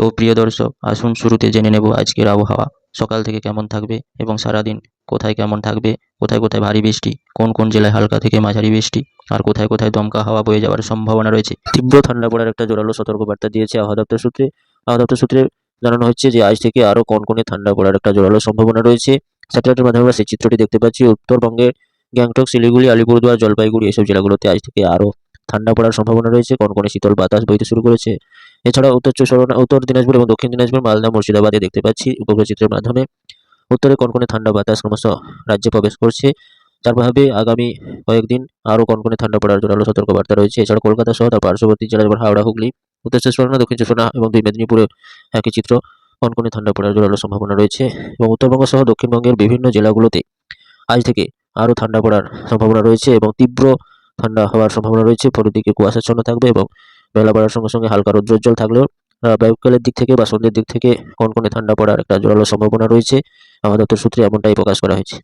তো প্রিয় দর্শক, আসুন শুরুতে জেনে নেব আজকের আবহাওয়া। সকাল থেকে কেমন থাকবে এবং সারাদিন কোথায় কেমন থাকবে? কোথায় কোথায় ভারী বৃষ্টি? কোন কোন জেলায় হালকা থেকে মাঝারি বৃষ্টি? আর কোথায় কোথায় দমকা হাওয়া বয়ে যাওয়ার সম্ভাবনা রয়েছে? তীব্র ঠান্ডা পড়ার একটা জোরালো সতর্কবার্তা দিয়েছে আবহাওয়া দপ্তর সূত্রে। আবহাওয়া দপ্তর সূত্রে জানানো হচ্ছে যে, আজ থেকে আরও কনকনে ঠান্ডা পড়ার একটা জোরালো সম্ভাবনা রয়েছে। স্যাটেলাইটের মাধ্যমে আমরা সেই চিত্রটি দেখতে পাচ্ছি। উত্তরবঙ্গের গ্যাংটক, শিলিগুড়ি, আলিপুরদুয়ার, জলপাইগুড়ি এসব জেলাগুলোতে আজ থেকে আরও ঠান্ডা পড়ার সম্ভাবনা রয়েছে, কনকনে শীতল বাতাস বইতে শুরু করেছে। এছাড়া উত্তর পরগনা উত্তর দিনাজপুর এবং দক্ষিণ দিনাজপুর, মালদা, মুর্শিদাবাদে দেখতে পাচ্ছি উপগ্রহ চিত্রের মাধ্যমে। উত্তরে কনকনে ঠান্ডা বাতাস ক্রমশ রাজ্যে প্রবেশ করছে। যার প্রভাবে আগামী কয়েকদিন আরও কনকনে ঠান্ডা পড়ার জোরালো সতর্কবার্তা রয়েছে। এছাড়া কলকাতা সহ তার পার্শ্ববর্তী জেলা যেমন হাওড়া, হুগলি, উত্তর পরগনা, দক্ষিণ চব্বিশ এবং দুই মেদিনীপুরে একই চিত্র কনকনে ঠান্ডা পড়ার জোরালো সম্ভাবনা রয়েছে। এবং উত্তরবঙ্গ সহ দক্ষিণবঙ্গের বিভিন্ন জেলাগুলোতে আজ থেকে আরও ঠান্ডা পড়ার সম্ভাবনা রয়েছে এবং তীব্র ঠান্ডা হওয়ার সম্ভাবনা রয়েছে ভোরের দিকে কুয়াশাচ্ছন্ন থাকবে এবং বেলা বাড়ার সঙ্গে সঙ্গে হালকা রৌদ্রোজ্জ্বল থাকলেও বায়ুকালের দিক থেকে বা সন্ধ্যের দিক থেকে কনকনে ঠান্ডা পড়ার একটা জোরালো সম্ভাবনা রয়েছে। আমাদের সূত্রে এমনটাই প্রকাশ করা হয়েছে।